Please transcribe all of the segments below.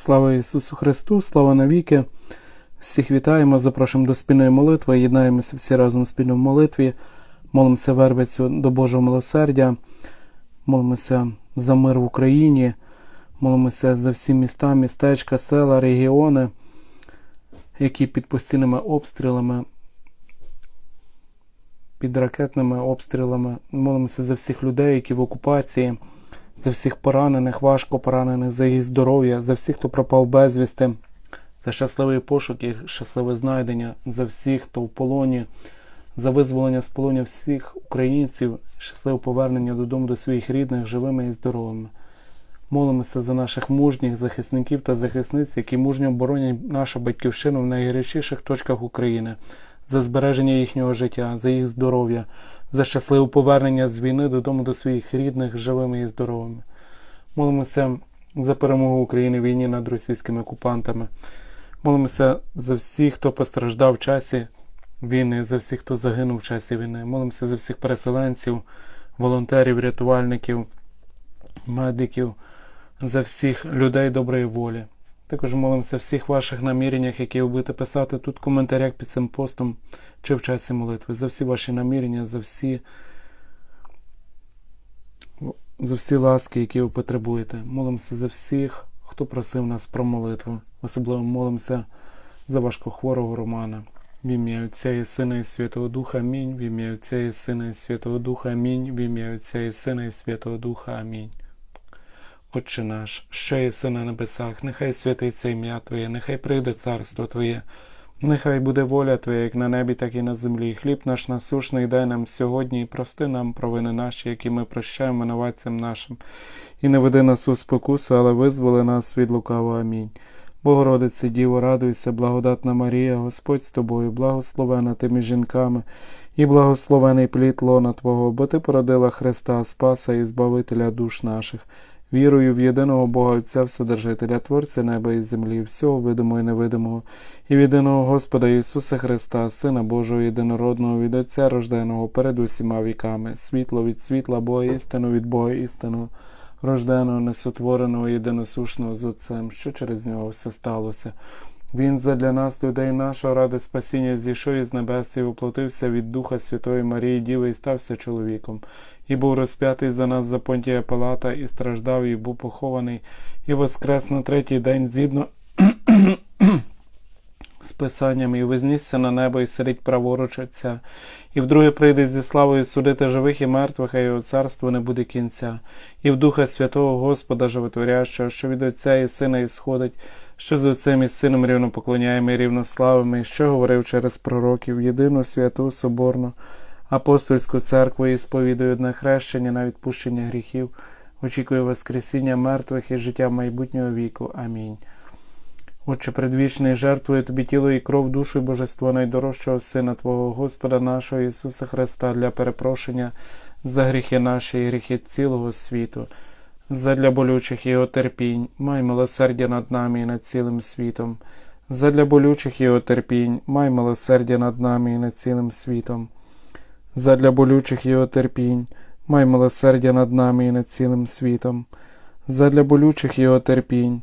Слава Ісусу Христу, слава навіки. Всіх вітаємо, запрошуємо до спільної молитви, єднаємося всі разом в спільному молитві, молимося вервицю до Божого милосердя, молимося за мир в Україні, молимося за всі міста, містечка, села, регіони, які під постійними обстрілами, під ракетними обстрілами. Молимося за всіх людей, які в окупації за всіх поранених, важко поранених, за їх здоров'я, за всіх, хто пропав безвісти, за щасливий пошук і щасливе знайдення, за всіх, хто в полоні, за визволення з полоні всіх українців, щасливе повернення додому до своїх рідних, живими і здоровими. Молимося за наших мужніх захисників та захисниць, які мужньо боронять нашу батьківщину в найгарячіших точках України, за збереження їхнього життя, за їх здоров'я, за щасливе повернення з війни додому до своїх рідних, живими і здоровими. Молимося за перемогу України в війні над російськими окупантами. Молимося за всіх, хто постраждав в часі війни, за всіх, хто загинув в часі війни. Молимося за всіх переселенців, волонтерів, рятувальників, медиків, за всіх людей доброї волі. Також молимося всіх ваших наміреннях, які ви будете писати тут в коментарях під цим постом чи в часі молитви. За всі ваші намірення, за всі за всі ласки, які ви потребуєте. Молимося за всіх, хто просив нас про молитву. Особливо молимося за важкохворого Романа. В ім'я Отця і Сина і Святого Духа Амінь. В ім'я Отця і Сина і Святого Духа Амінь. В ім'я Отця і Сина і Святого Духа Амінь. Отче наш, що єси на небесах, нехай святиться ім'я Твоє, нехай прийде царство Твоє, нехай буде воля Твоя, як на небі, так і на землі. Хліб наш насушний дай нам сьогодні і прости нам провини наші, які ми прощаємо винуватцям нашим. І не веди нас у спокусу, але визволи нас від лукавого. Амінь. Богородице Діво, радуйся, благодатна Марія, Господь з тобою, благословена ти між жінками, і благословений плід лона Твого, бо Ти породила Христа, Спаса і Збавителя душ наших. Вірую в єдиного Бога Отця Вседержителя, Творця неба і землі, всього видимого і невидимого, і в єдиного Господа Ісуса Христа, Сина Божого єдинородного, від Отця рожденого перед усіма віками, світло від світла Бога, істину від Бога, істину, рожденого, несотвореного, єдиносушного з Отцем, що через нього все сталося. Він задля нас, людей нашого, ради спасіння, зійшов із небес і воплотився від Духа Святої Марії Діви і стався чоловіком, і був розп'ятий за нас за понтія Палата, і страждав, і був похований, і воскрес на третій день згідно з Писанням, і вознісся на небо і сидить праворуч Отця, і вдруге прийде зі славою судити живих і мертвих, а його царство не буде кінця, і в Духа Святого Господа Животворящого, що від Отця і Сина ісходить, що з Отцем і Сином рівно поклоняємо і рівно славимо, і що говорив через пророків, єдину святу Соборну, апостольську церкву і сповідує одне хрещення на відпущення гріхів, очікує Воскресіння мертвих і життя майбутнього віку. Амінь. Отче, предвічний, жертвує тобі тіло і кров, душу і божество найдорожчого Сина Твого, Господа нашого Ісуса Христа, для перепрошення за гріхи наші і гріхи цілого світу, задля болючих Його терпінь, май милосердя над нами і над цілим світом, задля болючих Його терпінь, май милосердя над нами і над цілим світом, задля болючих Його терпінь, май милосердя над нами і над цілим світом, задля болючих Його терпінь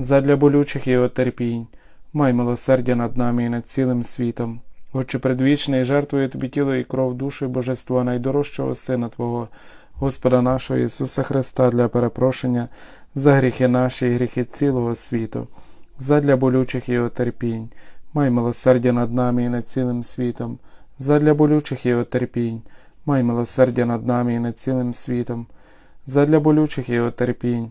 задля болючих його терпінь, май милосердя над нами і над цілим світом. Отче предвічний, жертвує тобі тіло і кров душу і божества найдорожчого Сина Твого, Господа нашого Ісуса Христа, для перепрошення за гріхи наші і гріхи цілого світу, задля болючих його терпінь, май милосердя над нами і над цілим світом, задля болючих його терпінь, май милосердя над нами і над цілим світом, задля болючих його терпінь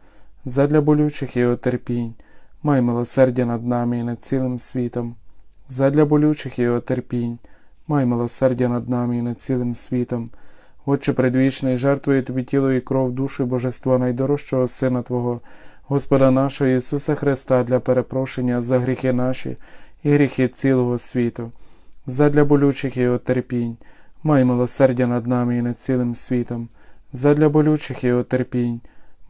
Задля болючих його терпінь, май милосердя над нами і над цілим світом. Задля болючих його терпінь, май милосердя над нами і над цілим світом. Отче предвічний, жертвує тобі тіло і кров, душу і божества найдорожчого Сина Твого, Господа нашого Ісуса Христа для перепрошення за гріхи наші і гріхи цілого світу, задля болючих його терпінь, май милосердя над нами і над цілим світом, задля болючих його терпінь,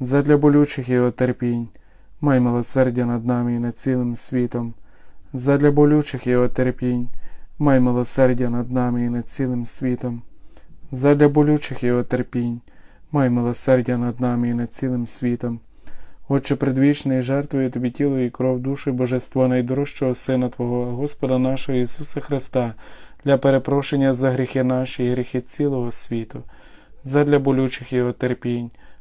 задля болючих його терпінь, май милосердя над нами і над цілим світом, задля болючих його терпінь, май милосердя над нами і над цілим світом, задля болючих його терпінь, май милосердя над нами і над цілим світом. Отче предвічний, жертвує тобі тіло і кров душі божества найдорожчого Сина Твого, Господа нашого Ісуса Христа, для перепрошення за гріхи наші і гріхи цілого світу, задля болючих Його терпінь,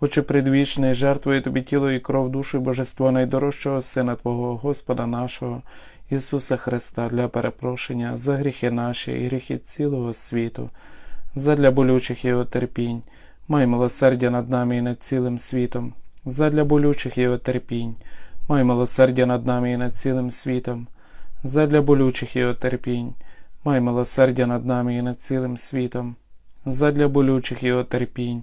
Отче предвічний, жертвує тобі тіло і кров душу і божество найдорожчого Сина Твого, Господа нашого, Ісуса Христа, для перепрошення за гріхи наші і гріхи цілого світу, задля болючих його терпінь, май милосердя над нами і над цілим світом, задля болючих його терпінь, май милосердя над нами і над цілим світом, задля болючих його терпінь. Май милосердя над нами і над цілим світом, задля болючих його терпінь,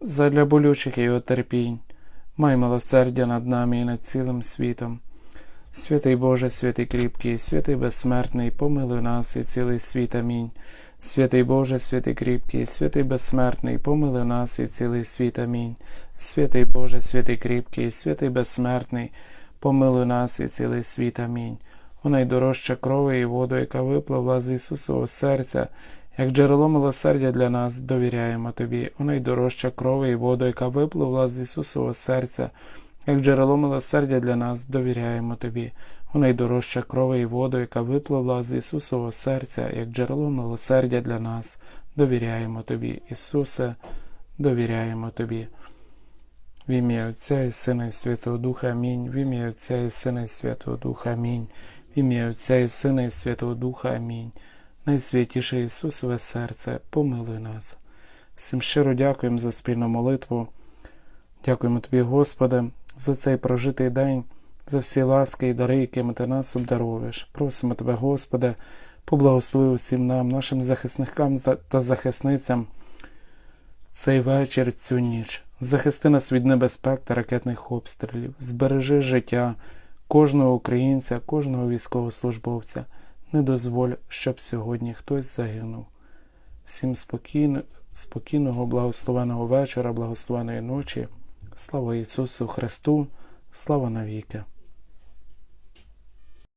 задля болючих його терпінь, май милосердя над нами і над цілим світом. Святий Боже, святий кріпкий, святий безсмертний, помилуй нас і цілий світ. Амінь. Святий Боже, святий кріпкий, святий безсмертний, помилуй нас і цілий світ. Амінь. Святий Боже, святий кріпкий, святий безсмертний, помилуй нас і цілий світ. Амінь у найдорожча крови і воду, яка випливла з Ісусового серця, як джерело милосердя для нас, довіряємо Тобі, у найдорожча крови і воду, яка випливла з Ісусового серця, як джерело милосердя для нас, довіряємо Тобі, у найдорожча крови і воду, яка випливла з Ісусового серця, як джерело милосердя для нас, довіряємо Тобі, Ісусе, довіряємо Тобі. В ім'я Отця і Сина і Святого Духа Амінь. В ім'я Отця і Сина і Святого Духа Амінь. В ім'я Отця і Сина і Святого Духа Амінь. Найсвятіше Ісусове серце, помилуй нас. Всім щиро дякуємо за спільну молитву. Дякуємо Тобі, Господи, за цей прожитий день, за всі ласки і дари, якими ти нас обдаровуєш. Просимо Тебе, Господи, поблагослови усім нам, нашим захисникам та захисницям цей вечір, цю ніч. Захисти нас від небезпек та ракетних обстрілів, збережи життя кожного українця, кожного військовослужбовця. Не дозволь, щоб сьогодні хтось загинув. Всім спокійно, спокійного, благословеного вечора, благословеної ночі. Слава Ісусу Христу, слава навіки!